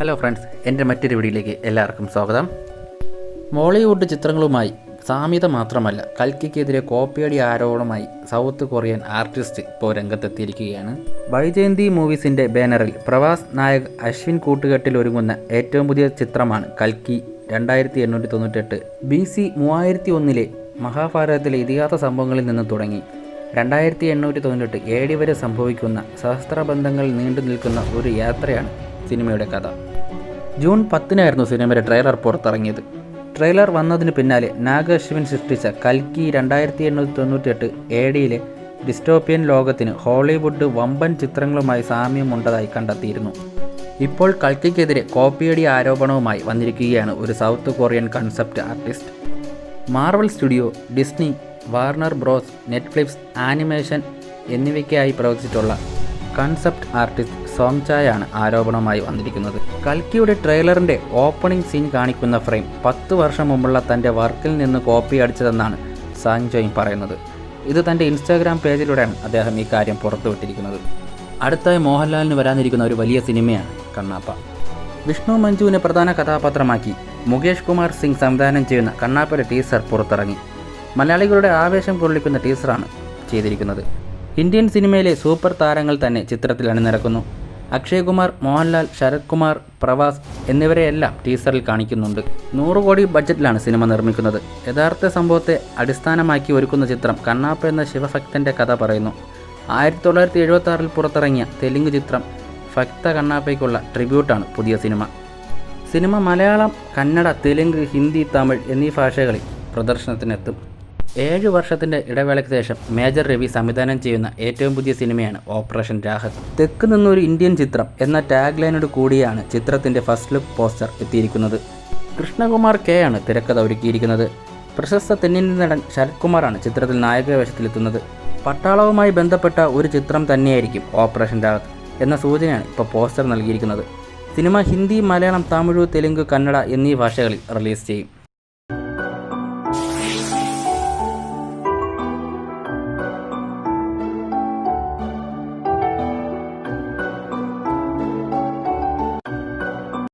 Hello friends എന്റെ മറ്റൊരു വീഡിയോയിലേക്ക് എല്ലാവർക്കും സ്വാഗതം. മോളിവുഡ് ചിത്രങ്ങളുമായി സാമ്യത മാത്രമല്ല കൽക്കിക്കെതിരെ കോപ്പിയടി ആരോപണമായി സൗത്ത് കൊറിയൻ ആർട്ടിസ്റ്റ് ഇപ്പോൾ രംഗത്തെത്തിയിരിക്കുകയാണ്. വൈജയന്തി മൂവീസിന്റെ ബാനറിൽ പ്രവാസ് നായക് അശ്വിൻ കൂട്ടുകെട്ടിൽ ഒരുങ്ങുന്ന ഏറ്റവും പുതിയ ചിത്രമാണ് കൽക്കി രണ്ടായിരത്തി എണ്ണൂറ്റി തൊണ്ണൂറ്റെട്ട് ബി സി മൂവായിരത്തി ഒന്നിലെ മഹാഭാരതത്തിലെ ഇതിഹാസ സംഭവങ്ങളിൽ നിന്ന് തുടങ്ങി. രണ്ടായിരത്തി എണ്ണൂറ്റി തൊണ്ണൂറ്റെട്ട് എ വരെ സംഭവിക്കുന്ന സഹസ്രബന്ധങ്ങൾ നീണ്ടു നിൽക്കുന്ന ഒരു യാത്രയാണ് സിനിമയുടെ കഥ. ജൂൺ പത്തിനായിരുന്നു സിനിമയുടെ ട്രെയിലർ പുറത്തിറങ്ങിയത്. ട്രെയിലർ വന്നതിന് പിന്നാലെ നാഗ അശ്വിൻ സൃഷ്ടിച്ച കൽക്കി രണ്ടായിരത്തി എണ്ണൂറ്റി തൊണ്ണൂറ്റിയെട്ട് എ ഡിയിലെ ഡിസ്റ്റോപ്യൻ ലോകത്തിന് ഹോളിവുഡ് വമ്പൻ ചിത്രങ്ങളുമായി സാമ്യമുണ്ടതായി കണ്ടെത്തിയിരുന്നു. ഇപ്പോൾ കൽക്കിക്കെതിരെ കോപ്പിയടി ആരോപണവുമായി വന്നിരിക്കുകയാണ് ഒരു south Korean concept artist. Marvel studio Disney Warner Bros Netflix animation എന്നിവയ്ക്കായി പ്രവർത്തിച്ചിട്ടുള്ള കൺസെപ്റ്റ് ആർട്ടിസ്റ്റ് സോങ് ചായാണ് ആരോപണമായി വന്നിരിക്കുന്നത്. കൽക്കിയുടെ ട്രെയിലറിന്റെ ഓപ്പണിംഗ് സീൻ കാണിക്കുന്ന ഫ്രെയിം പത്ത് വർഷം മുമ്പുള്ള തന്റെ വർക്കിൽ നിന്ന് കോപ്പി അടിച്ചതെന്നാണ് സാങ് ചോയും പറയുന്നത്. ഇത് തന്റെ ഇൻസ്റ്റാഗ്രാം പേജിലൂടെയാണ് അദ്ദേഹം ഈ കാര്യം പുറത്തുവിട്ടിരിക്കുന്നത്. അടുത്തായി മോഹൻലാലിന് വരാനിരിക്കുന്ന ഒരു വലിയ സിനിമയാണ് കണ്ണാപ്പ. വിഷ്ണു മഞ്ജുവിനെ പ്രധാന കഥാപാത്രമാക്കി മുകേഷ് കുമാർ സിംഗ് സംവിധാനം ചെയ്യുന്ന കണ്ണാപ്പയുടെ ടീസർ പുറത്തിറങ്ങി. മലയാളികളുടെ ആവേശം കൊള്ളിക്കുന്ന ടീസറാണ് ചെയ്തിരിക്കുന്നത്. ഇന്ത്യൻ സിനിമയിലെ സൂപ്പർ താരങ്ങൾ തന്നെ ചിത്രത്തിൽ അണിനിരക്കുന്നു. അക്ഷയ് കുമാർ മോഹൻലാൽ ശരത് കുമാർ പ്രവാസ് എന്നിവരെയെല്ലാം ടീസറിൽ കാണിക്കുന്നുണ്ട്. നൂറ് കോടി ബഡ്ജറ്റിലാണ് സിനിമ നിർമ്മിക്കുന്നത്. യഥാർത്ഥ സംഭവത്തെ അടിസ്ഥാനമാക്കി ഒരുക്കുന്ന ചിത്രം കണ്ണാപ്പ എന്ന ശിവഭക്തന്റെ കഥ പറയുന്നു. ആയിരത്തി തൊള്ളായിരത്തി എഴുപത്തി ആറിൽ പുറത്തിറങ്ങിയ തെലുങ്ക് ചിത്രം ഭക്ത കണ്ണാപ്പയ്ക്കുള്ള ട്രിബ്യൂട്ടാണ് പുതിയ സിനിമ. സിനിമ മലയാളം കന്നഡ തെലുങ്ക് ഹിന്ദി തമിഴ് എന്നീ ഭാഷകളിൽ പ്രദർശനത്തിനെത്തും. ഏഴ് വർഷത്തിന്റെ ഇടവേളയ്ക്ക് ശേഷം മേജർ രവി സംവിധാനം ചെയ്യുന്ന ഏറ്റവും പുതിയ സിനിമയാണ് ഓപ്പറേഷൻ രാഹത് തെക്ക് നിന്നൊരു ഇന്ത്യൻ ചിത്രം എന്ന ടാഗ് ലൈനോട് കൂടിയാണ് ചിത്രത്തിന്റെ ഫസ്റ്റ് ലുക്ക് പോസ്റ്റർ എത്തിയിരിക്കുന്നത്. കൃഷ്ണകുമാർ കെ ആണ് തിരക്കഥ ഒരുക്കിയിരിക്കുന്നത്. പ്രശസ്ത തെന്നിന്ത്യൻ നടൻ ശരത് കുമാറാണ് ചിത്രത്തിൽ നായക വേഷത്തിലെത്തുന്നത്. പട്ടാളവുമായി ബന്ധപ്പെട്ട ഒരു ചിത്രം തന്നെയായിരിക്കും ഓപ്പറേഷൻ രാഹത് എന്ന സൂചനയാണ് ഇപ്പോൾ പോസ്റ്റർ നൽകിയിരിക്കുന്നത്. സിനിമ ഹിന്ദി മലയാളം തമിഴ് തെലുങ്ക് കന്നഡ എന്നീ ഭാഷകളിൽ റിലീസ് ചെയ്യും.